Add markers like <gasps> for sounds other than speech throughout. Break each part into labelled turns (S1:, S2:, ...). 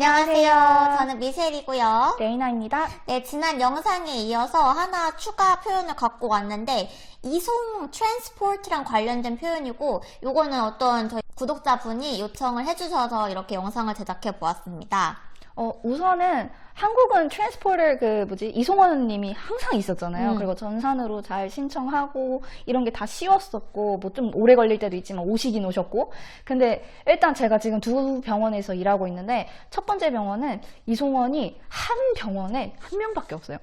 S1: 안녕하세요. 저는 미셸이고요.
S2: 레이나입니다.
S1: 네, 지난 영상에 이어서 하나 추가 표현을 갖고 왔는데 이송 트랜스포트랑 관련된 표현이고 요거는 어떤 저희 구독자분이 요청을 해주셔서 이렇게 영상을 제작해 보았습니다.
S2: 어, 우선은 한국은 트랜스포터 그 뭐지 이송원 님이 항상 있었잖아요.
S1: 음.
S2: 그리고 전산으로 잘 신청하고 이런 게 다 쉬웠었고 뭐 좀 오래 걸릴 때도 있지만 오시긴 오셨고. 근데 일단 제가 지금 두 병원에서 일하고 있는데 첫 번째 병원은 이송원이 한 병원에 한 명밖에 없어요.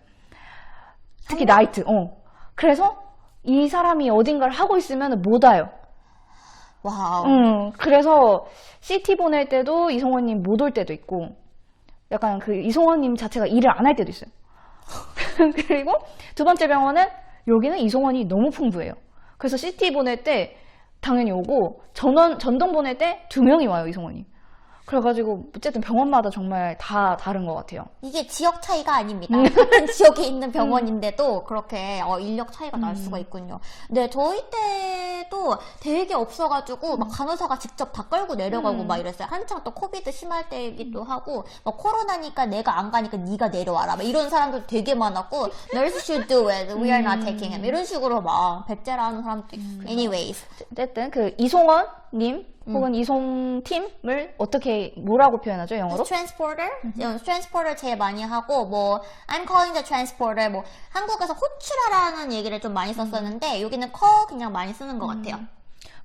S2: 특히 나이트. 어. 그래서 이 사람이 어딘가를 하고 있으면 못 와요.
S1: 와우.
S2: 음, 그래서 CT 보낼 때도 이송원님 못 올 때도 있고, 약간 그 이송원님 자체가 일을 안 할 때도 있어요. <laughs> 그리고 두 번째 병원은 여기는 이송원이 너무 풍부해요. 그래서 CT 보낼 때 당연히 오고, 전원, 전동 보낼 때 두 명이 와요, 이송원이. 그래가지고, 어쨌든 병원마다 정말 다 다른 것 같아요.
S1: 이게 지역 차이가 아닙니다. 같은 <laughs> 지역에 있는 병원인데도 그렇게 어, 인력 차이가 날 수가 있군요. 네, 저희 때도 되게 없어가지고 막 간호사가 직접 다 끌고 내려가고
S2: 음.
S1: 막 이랬어요. 한창 또 코비드 심할 때이기도 하고 막 코로나니까 내가 안 가니까 네가 내려와라. 막 이런 사람들 되게 많았고 nurse should do it. We are not taking him. 이런 식으로 막 백제라는 사람도 있고. Anyways.
S2: 어쨌든 그 이송원 님, 혹은 이송 팀을 어떻게, 뭐라고 표현하죠, 영어로?
S1: transporter, 어, transporter 제일 많이 하고 뭐 I'm calling the transporter 뭐 한국에서 호출하라는 얘기를 좀 많이 썼었는데 여기는 call 그냥 많이 쓰는 것 같아요.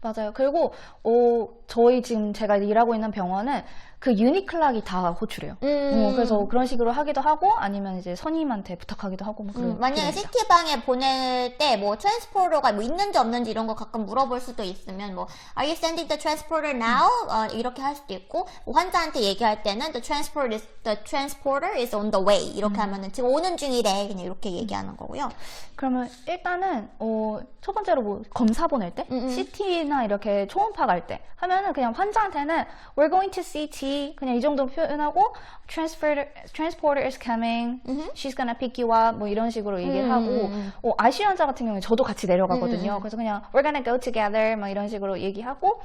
S2: 맞아요. 그리고 어, 저희 지금 제가 일하고 있는 병원은 그 유니클락이 다 호출해요.
S1: 음.
S2: 어, 그래서 그런 식으로 하기도 하고 아니면 이제 선임한테 부탁하기도 하고 뭐 그런.
S1: 음, 만약에
S2: 그런
S1: CT 방에 보낼 때 뭐 트랜스포터가 뭐 있는지 없는지 이런 거 가끔 물어볼 수도 있으면 뭐 Are you sending the transporter now? 어, 이렇게 할 수도 있고 뭐 환자한테 얘기할 때는 the transporter is the transporter is on the way 이렇게 하면은 지금 오는 중이래 그냥 이렇게 얘기하는 거고요.
S2: 그러면 일단은 어, 첫 번째로 뭐 검사 보낼 때,
S1: 음, 음.
S2: CT 나 이렇게 초음파 갈 때 하면은 그냥 환자한테는 we're going to CT 그냥 이 정도 표현하고 transporter transporter is coming, she's gonna pick you up 뭐 이런 식으로 얘기를
S1: 음,
S2: 하고
S1: 음,
S2: 어, ICU 환자 같은 경우는 저도 같이 내려가거든요.
S1: 음, 음.
S2: 그래서 그냥 we're gonna go together 막 이런 식으로 얘기하고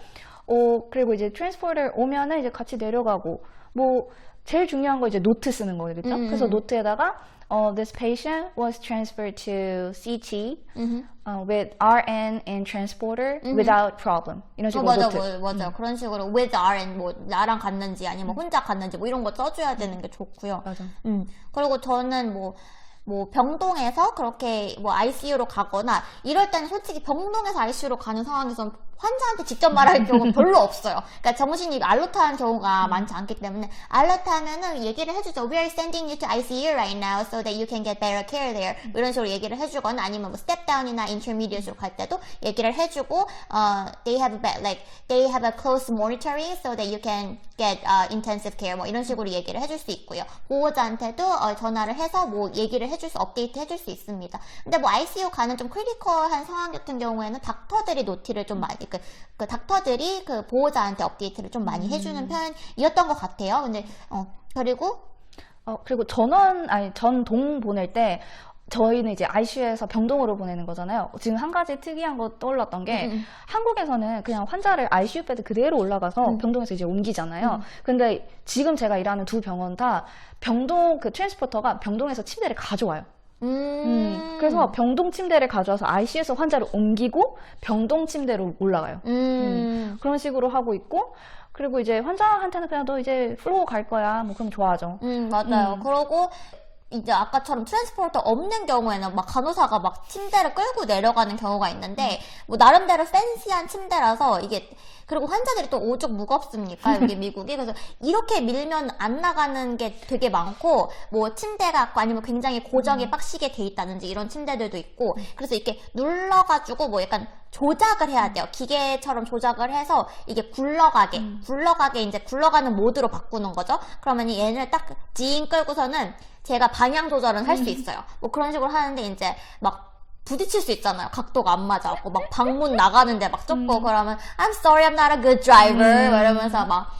S2: 어, 그리고 이제 transporter 오면은 이제 같이 내려가고 뭐 제일 중요한 거 이제 노트 쓰는 거겠죠.
S1: 음,
S2: 그래서
S1: 음.
S2: 노트에다가 어, this patient was transferred to CT
S1: 음흠.
S2: uh, with RN and transporter without problem. 이런
S1: 어,
S2: 식으로
S1: 맞아,
S2: 노트.
S1: 뭐, 맞아. 그런 식으로 with RN 뭐 나랑 갔는지 아니면 혼자 갔는지 뭐 이런 거 써줘야 되는 게 좋고요.
S2: 맞아.
S1: 음 그리고 저는 뭐. 뭐 병동에서 그렇게 뭐 ICU로 가거나 이럴 때는 솔직히 병동에서 ICU로 가는 상황에선 환자한테 직접 말할 경우는 별로 없어요. 그러니까 정신이 알로트하는 경우가 많지 않기 때문에 알로트하면은 얘기를 해주죠. We are sending you to ICU right now so that you can get better care there. 뭐 이런 식으로 얘기를 해주거나 아니면 뭐 step down이나 intermediate로 갈 때도 얘기를 해주고 어, they have a bed, like they have a close monitoring so that you can get uh, intensive care 뭐 이런 식으로 얘기를 해줄 수 있고요. 보호자한테도 어, 전화를 해서 뭐 얘기를 해줄 수 업데이트 해줄 수 있습니다. 근데 뭐 ICU 가는 좀 크리티컬한 상황 같은 경우에는 닥터들이 노티를 좀 많이 그, 그 닥터들이 그 보호자한테 업데이트를 좀 많이 해주는 편이었던 것 같아요. 근데 어 그리고
S2: 어, 그리고 전원, 아니, 전동 보낼 때, 저희는 이제 ICU에서 병동으로 보내는 거잖아요. 지금 한 가지 특이한 거 떠올랐던 게,
S1: 음, 음.
S2: 한국에서는 그냥 환자를 ICU 베드 그대로 올라가서
S1: 음.
S2: 병동에서 이제 옮기잖아요. 근데 지금 제가 일하는 두 병원 다 병동, 그 트랜스포터가 병동에서 침대를 가져와요.
S1: 음,
S2: 음, 그래서 병동 침대를 가져와서 ICU에서 환자를 옮기고 병동 침대로 올라가요.
S1: 음.
S2: 그런 식으로 하고 있고, 그리고 이제 환자한테는 그냥 너 이제 플로우 갈 거야. 뭐 그럼 좋아하죠.
S1: 음, 맞아요.
S2: 음.
S1: 그러고 이제 아까처럼 트랜스포터 없는 경우에는 막 간호사가 막 침대를 끌고 내려가는 경우가 있는데 뭐 나름대로 팬시한 침대라서 이게 그리고 환자들이 또 오죽 무겁습니까? 여기 <laughs> 미국이? 그래서 이렇게 밀면 안 나가는 게 되게 많고 뭐 침대가 아니면 굉장히 고정이 빡시게 돼 있다든지 이런 침대들도 있고 그래서 이렇게 눌러가지고 뭐 약간 조작을 해야 돼요. 기계처럼 조작을 해서 이게 굴러가게 굴러가게 이제 굴러가는 모드로 바꾸는 거죠. 그러면 얘를 딱 지인 끌고서는 제가 방향 조절은 할 수 있어요. 뭐 그런 식으로 하는데 이제 막 부딪힐 수 있잖아요. 각도가 안 맞아갖고 막 방문 나가는데 막 쫓고 그러면 I'm sorry I'm not a good driver 막 이러면서 막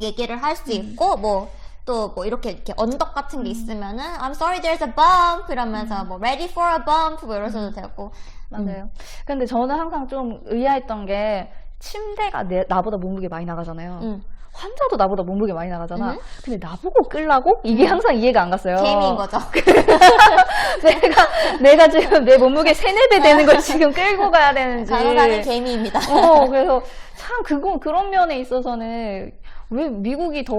S1: 얘기를 할 수 있고 뭐 또 뭐 이렇게 이렇게 언덕 같은 게 있으면은 I'm sorry there's a bump 이러면서 뭐 ready for a bump 뭐 이러셔도 되고
S2: 맞아요. 근데 저는 항상 좀 의아했던 게 침대가 내, 나보다 몸무게 많이 나가잖아요.
S1: 음.
S2: 환자도 나보다 몸무게 많이 나가잖아.
S1: 음.
S2: 근데 나보고 끌라고? 이게 항상 이해가 안 갔어요.
S1: 개미인 거죠. <laughs>
S2: 내가, 내가 지금 내 몸무게 세네 배 되는 걸 지금 끌고 가야 되는지. <laughs>
S1: 간호사는 개미입니다.
S2: 어, 그래서 참 그거 그런 면에 있어서는 왜 미국이 더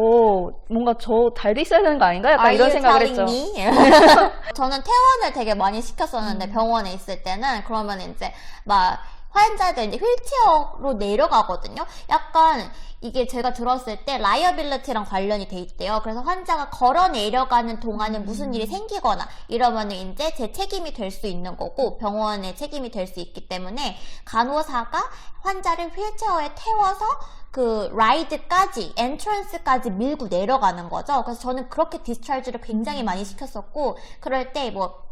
S2: 뭔가 저 달돼 있어야 되는 거 아닌가? 약간
S1: Are
S2: 이런
S1: you
S2: 생각을 했죠.
S1: me? <laughs> 저는 퇴원을 되게 많이 시켰었는데
S2: 음.
S1: 병원에 있을 때는 그러면 이제 막 환자들 이제 휠체어로 내려가거든요. 약간 이게 제가 들었을 때 라이어빌리티랑 관련이 돼 있대요. 그래서 환자가 걸어 내려가는 동안에 무슨 일이 생기거나 이러면 이제 제 책임이 될 수 있는 거고 병원의 책임이 될 수 있기 때문에 간호사가 환자를 휠체어에 태워서 그 라이드까지 엔트런스까지 밀고 내려가는 거죠. 그래서 저는 그렇게 디스차지를 굉장히 많이 시켰었고 그럴 때뭐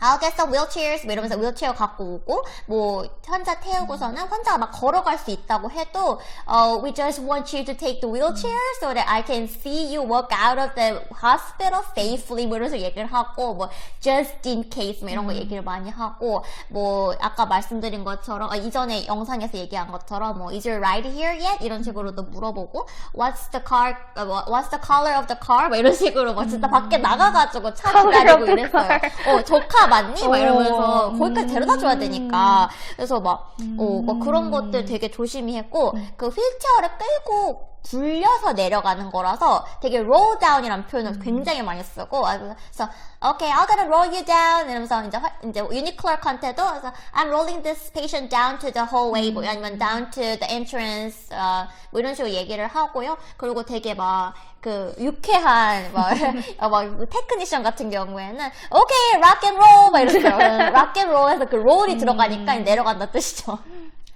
S1: I'll get some wheelchairs 뭐 이러면서 휠체어 갖고 오고 뭐 환자 태우고서는 환자가 막 걸어갈 수 있다고 해도 uh, we just want you to take the wheelchair so that I can see you walk out of the hospital safely 뭐 이러면서 얘기를 하고 뭐 just in case 뭐 이런 거 얘기를 많이 하고 뭐 아까 말씀드린 것처럼 아, 이전에 영상에서 얘기한 것처럼 뭐 is your ride here yet 이런 식으로도 물어보고 what's the car 어, 뭐, what's the color of the car 뭐 이런 식으로 막 진짜 밖에 나가가지고 차 기다리고 이랬어요. 어, 조카 맞니? 막 이러면서
S2: 어,
S1: 거기까지
S2: 음.
S1: 데려다 줘야 되니까. 그래서 막, 어, 막 그런 것들 되게 조심히 했고, 그 휠체어를 끌고 굴려서 내려가는 거라서 되게 roll down이라는 표현을 굉장히 많이 쓰고, 아, 그래서, okay, I'm gonna roll you down. 이러면서 이제, 화- 이제 유니클럭한테도 그래서 I'm rolling this patient down to the hallway. 뭐 아니면 down to the entrance. 어, 뭐 이런 식으로 얘기를 하고요. 그리고 되게 막 그 유쾌한 막, <laughs> 어, 막 테크니션 같은 경우에는 오케이 락앤롤 막 이러세요. 락앤롤에서 <laughs> 그 롤이 들어가니까 내려간다 뜻이죠.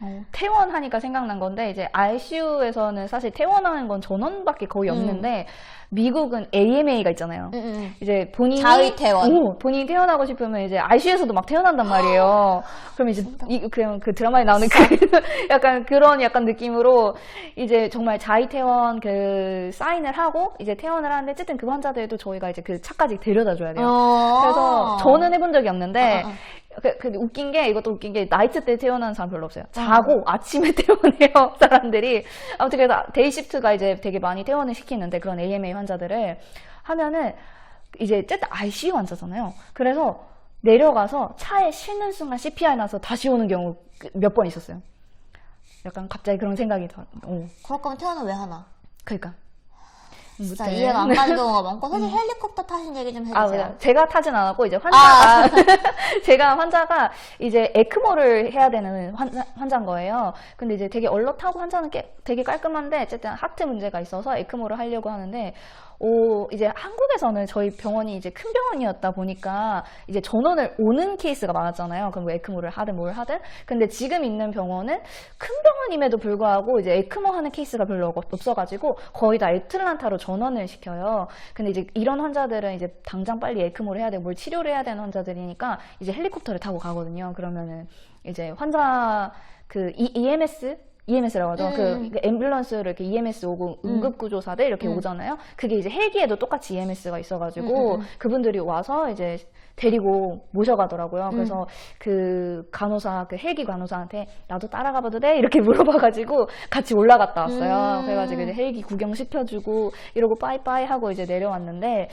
S2: 어, 퇴원하니까 생각난 건데 이제 ICU에서는 사실 퇴원하는 건 전원밖에 거의
S1: 음.
S2: 없는데 미국은 AMA가 있잖아요.
S1: 음, 음.
S2: 이제 본인이
S1: 자의 퇴원.
S2: 오, 본인이 퇴원하고 싶으면 이제 ICU에서도 막 퇴원한단 말이에요. <gasps> 그럼 이제 이, 그냥 그 드라마에 나오는 그 <laughs> 약간 그런 약간 느낌으로 이제 정말 자의 퇴원 그 사인을 하고 이제 퇴원을 하는데 어쨌든 그 환자들도 저희가 이제 그 차까지 데려다 줘야 돼요.
S1: 어.
S2: 그래서 저는 해본 적이 없는데
S1: 어, 어.
S2: 그, 그 웃긴 게 이것도 웃긴 게 나이트 때 퇴원하는 사람 별로 없어요. 자고 아침에 <laughs> 퇴원해요 사람들이. 아무튼 그래서 데이 시프트가 이제 되게 많이 퇴원을 시키는데 그런 AMA 환자들을 하면은 이제 어쨌든 ICU 환자잖아요. 그래서 내려가서 차에 쉬는 순간 CPR 나서 다시 오는 경우 몇 번 있었어요. 약간 갑자기 그런 생각이 더. 오,
S1: 그럴 거면 퇴원을 왜 하나?
S2: 그러니까.
S1: 진짜
S2: 아무튼.
S1: 이해가 안 가는 <laughs> 경우가 많고 사실 헬리콥터 타신 얘기 좀
S2: 아,
S1: 해주세요.
S2: 맞아요. 제가 타진 않았고, 이제
S1: 아.
S2: 환자가, <laughs> 제가 환자가 이제 에크모를 해야 되는 환자, 환자인 거예요. 근데 이제 되게 얼렁하고 환자는 깨- 되게 깔끔한데, 어쨌든 하트 문제가 있어서 에크모를 하려고 하는데, 오, 이제 한국에서는 저희 병원이 이제 큰 병원이었다 보니까 이제 전원을 오는 케이스가 많았잖아요. 그럼 뭐 에크모를 하든 뭘 하든. 근데 지금 있는 병원은 큰 병원임에도 불구하고 이제 에크모 하는 케이스가 별로 없- 없어가지고 거의 다 애틀란타로 전원을 시켜요. 근데 이제 이런 환자들은 이제 당장 빨리 에크모를 해야 되고 뭘 치료를 해야 되는 환자들이니까 이제 헬리콥터를 타고 가거든요. 그러면은 이제 환자 그 EMS EMS라고 하죠.
S1: 음.
S2: 그, 그 앰뷸런스를 이렇게 EMS 오고 응급구조사들 이렇게
S1: 음.
S2: 오잖아요. 그게 이제 헬기에도 똑같이 EMS가 있어가지고
S1: 음, 음, 음.
S2: 그분들이 와서 이제 데리고 모셔가더라고요.
S1: 음.
S2: 그래서 그 간호사, 그 헬기 간호사한테 나도 따라가봐도 돼? 이렇게 <laughs> 물어봐가지고 같이 올라갔다 왔어요.
S1: 음.
S2: 그래가지고 이제 헬기 구경 시켜주고 이러고 빠이빠이 하고 이제 내려왔는데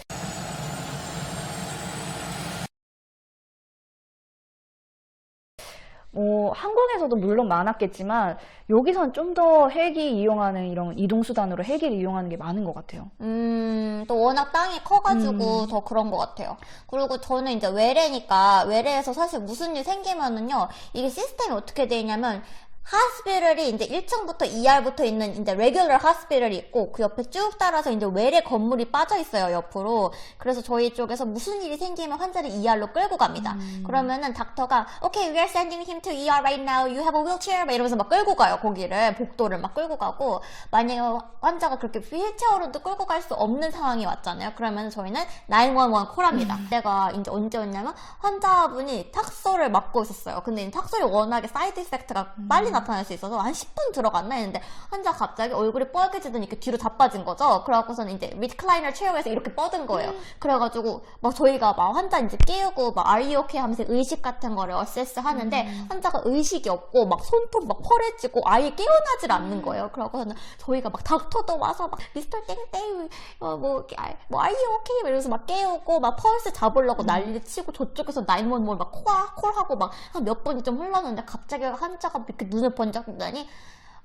S2: 뭐 한국에서도 물론 많았겠지만 여기선 좀 더 헬기 이용하는 이런 이동 수단으로 헬기를 이용하는 게 많은 것 같아요.
S1: 음, 또 워낙 땅이 커가지고
S2: 음.
S1: 더 그런 것 같아요. 그리고 저는 이제 외래니까, 외래에서 사실 무슨 일 생기면은요, 이게 시스템이 어떻게 돼 있냐면, 하스피럴이 이제 1층부터 2알부터 있는 이제 레귤러 하스피럴이 있고 그 옆에 쭉 따라서 이제 외래 건물이 빠져 있어요 옆으로. 그래서 저희 쪽에서 무슨 일이 생기면 환자를 2알로 끌고 갑니다. 그러면은 닥터가 okay we are sending him to ER right now. You have a wheelchair. 막 이러면서 막 끌고 가요 거기를. 복도를 막 끌고 가고. 만약에 환자가 그렇게 휠체어로도 끌고 갈 수 없는 상황이 왔잖아요. 그러면 저희는 911 콜합니다. 때가 이제 언제였냐면 환자분이 탁소를 맞고 있었어요. 근데 이 탁소이 워낙에 사이드 이펙트가 빨리 나 타날 수 있어서 한 10분 들어갔나 했는데 환자 갑자기 얼굴이 뻘개지더니 이렇게 뒤로 자빠진 거죠. 그래갖고서는 이제 리클라이너 체어에서 이렇게 뻗은 거예요. 그래가지고 막 저희가 막 환자 이제 깨우고 막 are you okay 하면서 의식 같은 거를 어세스 하는데 환자가 의식이 없고 막 손톱 막 펄해지고 아예 깨어나질 않는 거예요. 그러고서는 저희가 막 닥터도 와서 막 미스터 땡땡 어뭐 아, 뭐 are you okay 이러면서 막 깨우고 막 펄스 잡으려고 난리 치고 저쪽에서 911막 콜, 콜하고 막 한몇 번이 좀 흘렀는데 갑자기 환자가 이렇게 눈을 번쩍 뜨더니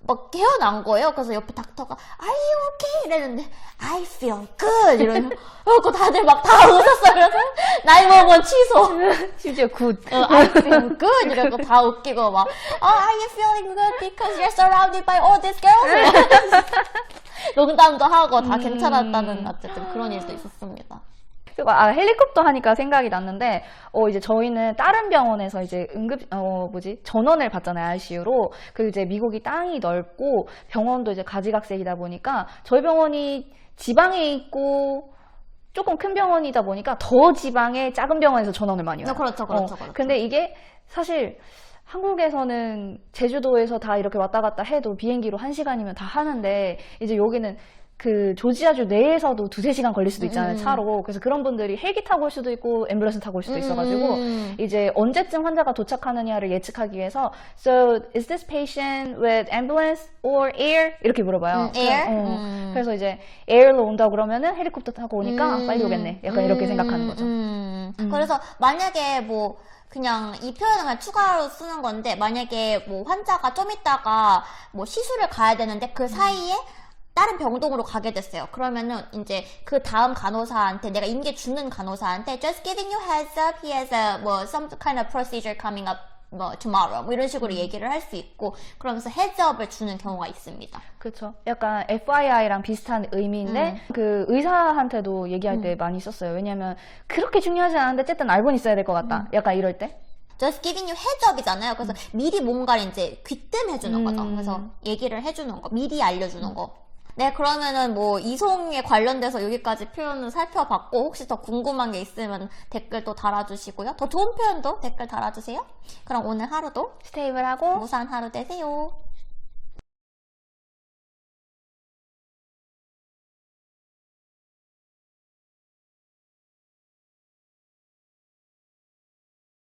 S1: 막 깨어난 거예요. 그래서 옆에 닥터가 Are you okay? 이랬는데 I feel good 이러면 그래고 다들 막 다 웃었어요. 그래서 911 취소.
S2: 심지어 굿.
S1: 어, I feel good 이러고 다 웃기고 막 oh, Are you feeling good because you're surrounded by all these girls? 농담도 하고 다 괜찮았다는 어쨌든 그런 일도 있었습니다.
S2: 아 헬리콥터 하니까 생각이 났는데 어 이제 저희는 다른 병원에서 이제 응급 어 뭐지 전원을 받잖아요 ICU로 그리고 이제 미국이 땅이 넓고 병원도 이제 가지각색이다 보니까 저희 병원이 지방에 있고 조금 큰 병원이다 보니까 더 지방의 작은 병원에서 전원을 많이 와요.
S1: 네, 그렇죠, 그렇죠,
S2: 어,
S1: 그렇죠.
S2: 근데 이게 사실 한국에서는 제주도에서 다 이렇게 왔다 갔다 해도 비행기로 한 시간이면 다 하는데 이제 여기는 그 조지아주 내에서도 두세 시간 걸릴 수도 있잖아요
S1: 음.
S2: 차로 그래서 그런 분들이 헬기 타고 올 수도 있고 앰뷸런스 타고 올 수도 있어가지고
S1: 음.
S2: 이제 언제쯤 환자가 도착하느냐를 예측하기 위해서 So is this patient with ambulance or air 이렇게 물어봐요.
S1: 음, air?
S2: 그래, 어.
S1: 음.
S2: 그래서 이제 air로 온다 그러면은 헬리콥터 타고 오니까
S1: 음.
S2: 빨리 오겠네. 약간 이렇게
S1: 음,
S2: 생각하는 거죠.
S1: 음.
S2: 음.
S1: 그래서 만약에 뭐 그냥 이 표현은 그냥 추가로 쓰는 건데 만약에 뭐 환자가 좀 있다가 뭐 시술을 가야 되는데 그 사이에 다른 병동으로 가게 됐어요. 그러면은 이제 그 다음 간호사한테 내가 임계 주는 간호사한테 just giving you heads up, he has a 뭐 some kind of procedure coming up 뭐 tomorrow 뭐 이런 식으로 얘기를 할 수 있고 그러면서 헤즈업을 주는 경우가 있습니다.
S2: 그렇죠. 약간 FYI랑 비슷한 의미인데
S1: 음.
S2: 그 의사한테도 얘기할 때 많이 썼어요. 왜냐면 그렇게 중요하지 않은데 어쨌든 알고는 있어야 될 것 같다.
S1: 음.
S2: 약간 이럴 때.
S1: just giving you heads up이잖아요. 그래서 미리 뭔가를 이제 귀뜸해주는
S2: 음.
S1: 거죠. 그래서 얘기를 해주는 거, 미리 알려주는 거. 네, 그러면은 뭐 이송에 관련돼서 여기까지 표현을 살펴봤고 혹시 더 궁금한 게 있으면 댓글도 달아주시고요. 더 좋은 표현도 댓글 달아주세요. 그럼 오늘 하루도
S2: 스테이블 하고
S1: 무사한 하루 되세요.